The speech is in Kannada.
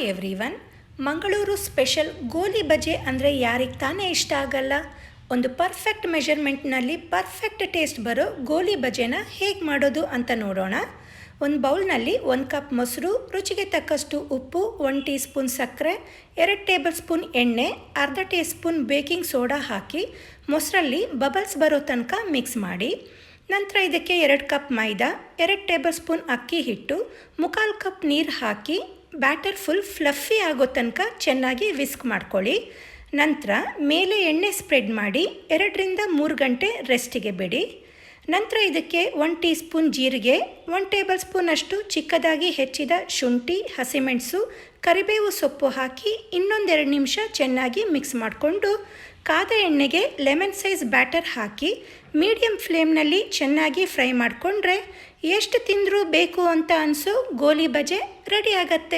ಹಾಯ್ ಎವ್ರಿವನ್ ಮಂಗಳೂರು ಸ್ಪೆಷಲ್ ಗೋಲಿ ಬಜೆ ಅಂದರೆ ಯಾರಿಗೆ ತಾನೇ ಇಷ್ಟ ಆಗಲ್ಲ? ಒಂದು ಪರ್ಫೆಕ್ಟ್ ಮೆಷರ್ಮೆಂಟ್ನಲ್ಲಿ ಪರ್ಫೆಕ್ಟ್ ಟೇಸ್ಟ್ ಬರೋ ಗೋಲಿ ಬಜೆನ ಹೇಗೆ ಮಾಡೋದು ಅಂತ ನೋಡೋಣ. ಒಂದು ಬೌಲ್ನಲ್ಲಿ ಒಂದು ಕಪ್ ಮೊಸರು, ರುಚಿಗೆ ತಕ್ಕಷ್ಟು ಉಪ್ಪು ಒನ್ ಟೀ ಸ್ಪೂನ್ ಸಕ್ಕರೆ, ಎರಡು ಟೇಬಲ್ ಸ್ಪೂನ್ ಎಣ್ಣೆ, ಅರ್ಧ ಟೀ ಸ್ಪೂನ್ ಬೇಕಿಂಗ್ ಸೋಡಾ ಹಾಕಿ ಮೊಸರಲ್ಲಿ ಬಬಲ್ಸ್ ಬರೋ ತನಕ ಮಿಕ್ಸ್ ಮಾಡಿ. ನಂತರ ಇದಕ್ಕೆ ಎರಡು ಕಪ್ ಮೈದಾ, ಎರಡು ಟೇಬಲ್ ಸ್ಪೂನ್ ಅಕ್ಕಿ ಹಿಟ್ಟು, ಮುಕ್ಕಾಲು ಕಪ್ ನೀರು ಹಾಕಿ ಬ್ಯಾಟರ್ ಫುಲ್ ಫ್ಲಫಿ ಆಗೋ ತನಕ ಚೆನ್ನಾಗಿ ವಿಸ್ಕ್ ಮಾಡ್ಕೊಳ್ಳಿ. ನಂತರ ಮೇಲೆ ಎಣ್ಣೆ ಸ್ಪ್ರೆಡ್ ಮಾಡಿ ಎರಡರಿಂದ ಮೂರು ಗಂಟೆ ರೆಸ್ಟಿಗೆ ಬಿಡಿ. ನಂತರ ಇದಕ್ಕೆ ಒನ್ ಟೀ ಸ್ಪೂನ್ ಜೀರಿಗೆ ಒನ್ ಟೇಬಲ್ ಸ್ಪೂನಷ್ಟು ಚಿಕ್ಕದಾಗಿ ಹೆಚ್ಚಿದ ಶುಂಠಿ, ಹಸಿಮೆಣಸು, ಕರಿಬೇವು ಸೊಪ್ಪು ಹಾಕಿ ಇನ್ನೊಂದೆರಡು ನಿಮಿಷ ಚೆನ್ನಾಗಿ ಮಿಕ್ಸ್ ಮಾಡಿಕೊಂಡು ಕಾದ ಎಣ್ಣೆಗೆ ಲೆಮನ್ ಸೈಜ್ ಬ್ಯಾಟರ್ ಹಾಕಿ ಮೀಡಿಯಂ ಫ್ಲೇಮ್ನಲ್ಲಿ ಚೆನ್ನಾಗಿ ಫ್ರೈ ಮಾಡಿಕೊಂಡ್ರೆ ಎಷ್ಟು ತಿಂದರೂ ಬೇಕು ಅಂತ ಅನಿಸೋ ಗೋಲಿ ಬಜೆ ರೆಡಿ ಆಗತ್ತೆ.